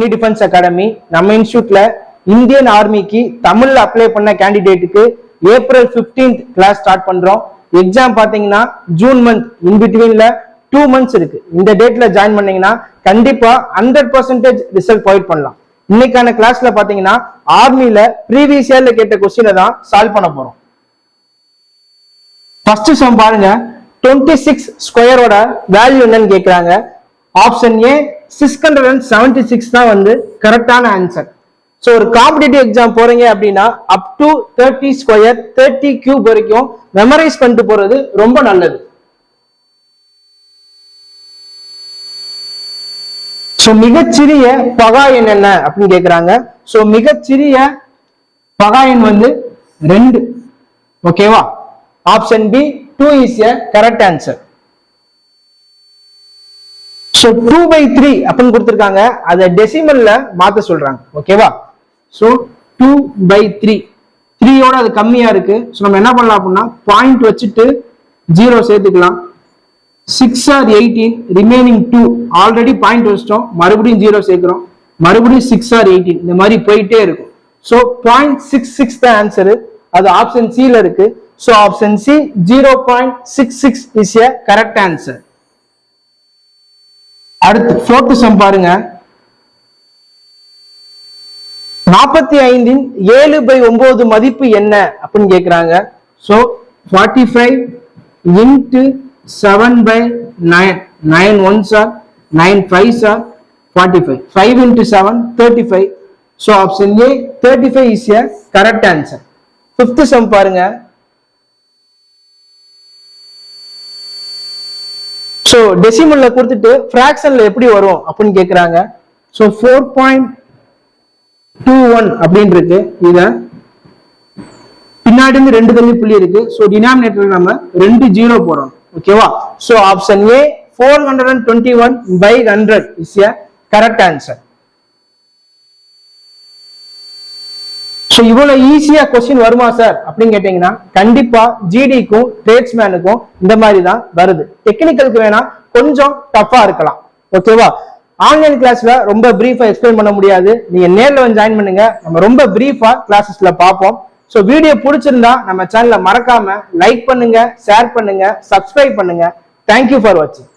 Sunny defence academy நம்ம இன்ஸ்டியூட்ல Indian ஆர்மிக்கு தமிழ்ல apply பண்ண கேண்டிடேட்டுக்கு ஏப்ரல் 15th கிளாஸ் ஸ்டார்ட் பண்றோம். எக்ஸாம் பாத்தீங்கன்னா ஜூன் மந்த் இன்பிட்வீன்ல டூ மந்த்ஸ் இருக்கு. இந்த டேட்ல ஜாயின் பண்ணீங்கன்னா கண்டிப்பா ஹண்ட்ரட் பர்சன்டேஜ் ரிசல்ட் ப்ரொவைட் பண்ணலாம். இன்னைக்கான கிளாஸ்ல பாத்தீங்கன்னா ஆர்மில ப்ரீவியஸ் இயர்ல கேட்ட கொஸ்டினை தான் சால்வ் பண்ண போறோம். ஃபர்ஸ்ட் சம் பாருங்க. 26 சிக்ஸ் ஸ்கொயரோட வேல்யூ என்னன்னு கேட்கிறாங்க option A six hundred and seventy six தான் வந்து கரெக்டான ஆன்சர் ஸோ ஒரு காம்படிட்டிவ் எக்ஸாம் போறீங்க அப்படின்னா up to thirty square thirty cube வரைக்கும் மெமரைஸ் பண்ணிட்டு போறது ரொம்ப நல்லது. ஸோ மிகச்சிறிய பகாயன் என்ன அப்படின்னு கேட்குறாங்க ஸோ மிகச்சிறிய பகாயன் வந்து ரெண்டு. ஓகேவா option B two is a correct answer so two by three அப்படின்னு கொடுத்துருக்காங்க. அதை டெசிமல்ல மாத்த சொல்றாங்க. ஓகேவா ஸோ டூ பை த்ரீ த்ரீயோட அது கம்மியா இருக்கு. ஸோ நம்ம என்ன பண்ணலாம் அப்படின்னா பாயிண்ட் வச்சுட்டு ஜீரோ சேர்த்துக்கலாம். Six or eighteen remaining two already point வச்சிட்டோம். மறுபடியும் ஜீரோ சேர்க்கிறோம். மறுபடியும் சிக்ஸ் ஆர் எயிட்டீன் இந்த மாதிரி போயிட்டே இருக்கும். ஸோ பாயிண்ட் சிக்ஸ் சிக்ஸ் தான் ஆன்சரு அது ஆப்ஷன் சியில் இருக்கு. So option C zero point six six is a correct answer அடுத்து ஃபோர்த்து சம் பாருங்க. நாற்பத்தி ஐந்தின் ஏழு பை ஒன்பது மதிப்பு என்ன அப்படின்னு கேட்குறாங்க so forty five into seven by nine nine one sir nine five sir forty five five into seven thirty five so option A thirty five is a correct answer fifth sum பாருங்க. So டெசிமல்ல கொடுத்துட்டு ஃபிராக்ஷன்ல எப்படி வரும் அப்படின்னு கேட்குறாங்க so four point two one அப்படின்னு இருக்கு இத பின்னாடி இருந்து ரெண்டு தள்ளி புள்ளி இருக்கு. ஸோ டினாமினேட்டர் நம்ம ரெண்டு ஜீரோ போடுறோம் ஓகேவா so option A four hundred and twenty one by hundred is a correct answer so இவ்வளவு ஈஸியா கொஸ்டின் வருமா சார் அப்படின்னு கேட்டீங்கன்னா கண்டிப்பா ஜிடிக்கும் ட்ரேட்ஸ்மேனுக்கும் இந்த மாதிரி தான் வருது. டெக்னிக்கலுக்கு வேணா கொஞ்சம் டஃபா இருக்கலாம். ஓகேவா ஆன்லைன் கிளாஸ்ல ரொம்ப பிரீஃபா எக்ஸ்பிளைன் பண்ண முடியாது. நீங்க நேர்ல வந்து ஜாயின் பண்ணுங்க. நம்ம ரொம்ப பிரீஃபா கிளாஸஸ்ல பார்ப்போம். ஸோ வீடியோ பிடிச்சிருந்தா நம்ம சேனலை மறக்காம லைக் பண்ணுங்க ஷேர் பண்ணுங்க சப்ஸ்கிரைப் பண்ணுங்க. தேங்க்யூ ஃபார் வாட்சிங்